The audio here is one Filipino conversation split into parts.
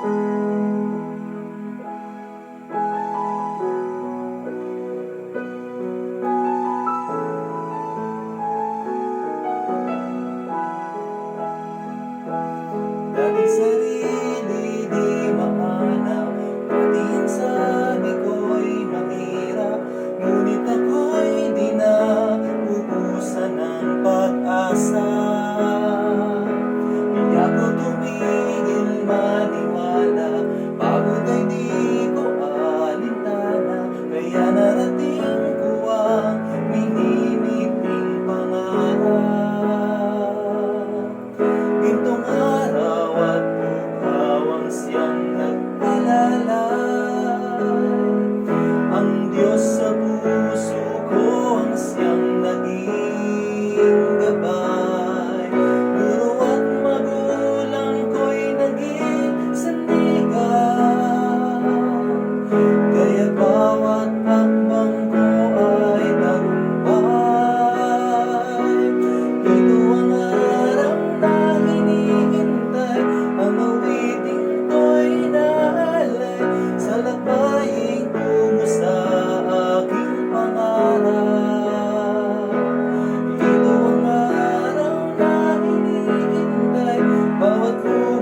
Música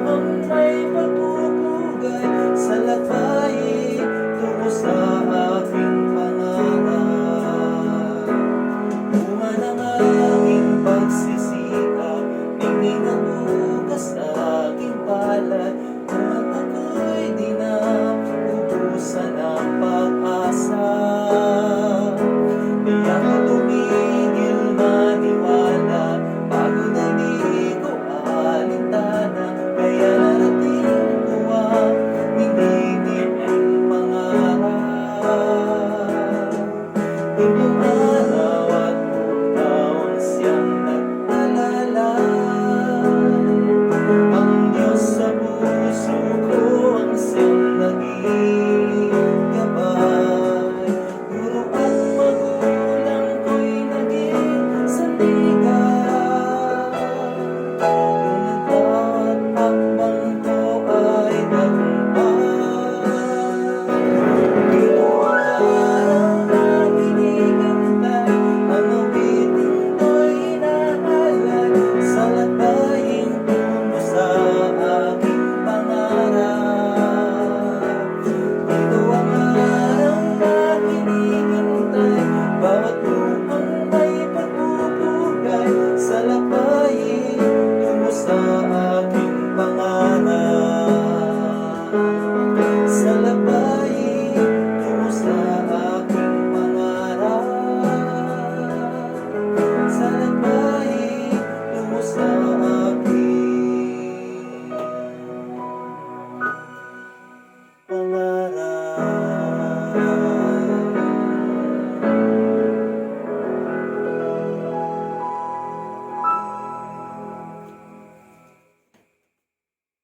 lamang may pagpupugay sa latay tungo sa aking pangarap. Buwan ang aking pagsisikap, tingin bukas ay below.